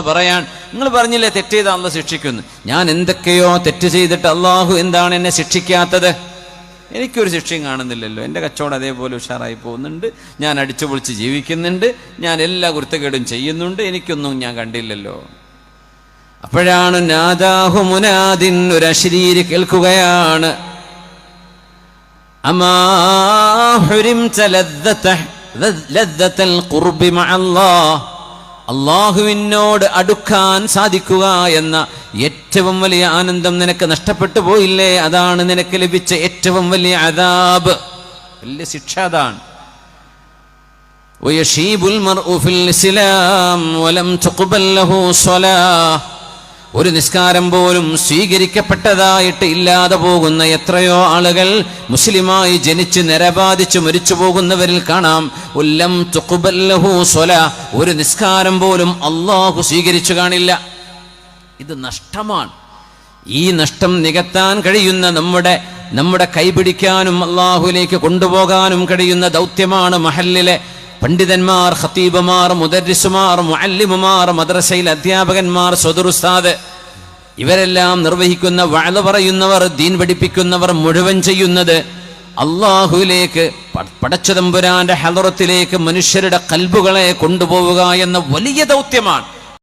പറയാൻ നിങ്ങൾ പറഞ്ഞില്ലേ തെറ്റ് ചെയ്ത അള്ള ശിക്ഷിക്കുന്നു ഞാൻ എന്തൊക്കെയോ തെറ്റ് ചെയ്തിട്ട് അള്ളാഹു എന്താണ് എന്നെ ശിക്ഷിക്കാത്തത്? എനിക്കൊരു ശിക്ഷയും കാണുന്നില്ലല്ലോ. എന്റെ കച്ചവടം അതേപോലെ ഉഷാറായി പോകുന്നുണ്ട്. ഞാൻ അടിച്ചു പൊളിച്ച് ജീവിക്കുന്നുണ്ട്. ഞാൻ എല്ലാ കുരുത്തക്കേടും ചെയ്യുന്നുണ്ട്. എനിക്കൊന്നും ഞാൻ കണ്ടില്ലല്ലോ. അപ്പോഴാണ് നാദാഹു മുനാദിൻ ഒരു അശരീരി കേൾക്കുകയാണ്. അമാഹുരിം ലദ്ദത ലദ്ദത്തൽ ഖുർബി മഅല്ലാഹ് അള്ളാഹുവിനോട് അടുക്കാൻ സാധിക്കുക എന്ന ഏറ്റവും വലിയ ആനന്ദം നിനക്ക് നഷ്ടപ്പെട്ടു പോയില്ലേ അതാണ് നിനക്ക് ലഭിച്ച ഏറ്റവും വലിയ അതാബ് വലിയ ശിക്ഷ അതാണ് ويشيب المرء في الإسلام ولم تقبل له صلاة ഒരു നിസ്കാരം പോലും സ്വീകരിക്കപ്പെട്ടതായിട്ട് ഇല്ലാതെ പോകുന്ന എത്രയോ ആളുകൾ മുസ്ലിമായി ജനിച്ച് നിരപാധിച്ച് മരിച്ചു പോകുന്നവരിൽ കാണാം. ഉല്ലം സ്വല. ഒരു നിസ്കാരം പോലും അള്ളാഹു സ്വീകരിച്ചു കാണില്ല. ഇത് നഷ്ടമാണ്. ഈ നഷ്ടം നികത്താൻ കഴിയുന്ന നമ്മുടെ നമ്മുടെ കൈപിടിക്കാനും അള്ളാഹുലേക്ക് കൊണ്ടുപോകാനും കഴിയുന്ന ദൗത്യമാണ് മഹല്ലിലെ പണ്ഡിതന്മാർ ഖത്തീബുമാർ മുദരിസുമാർ മുഅല്ലിമുമാർ മദ്രസയിൽ അധ്യാപകന്മാർ സ്വതുറുസ്താദ് ഇവരെല്ലാം നിർവഹിക്കുന്ന വഴ പറയുന്നവർ ദീൻ പഠിപ്പിക്കുന്നവർ മുഴുവൻ ചെയ്യുന്നത് അള്ളാഹുവിലേക്ക് പടച്ചതമ്പുരാന്റെ ഹലറത്തിലേക്ക് മനുഷ്യരുടെ കൽബുകളെ കൊണ്ടുപോവുക എന്ന വലിയ ദൗത്യമാണ്.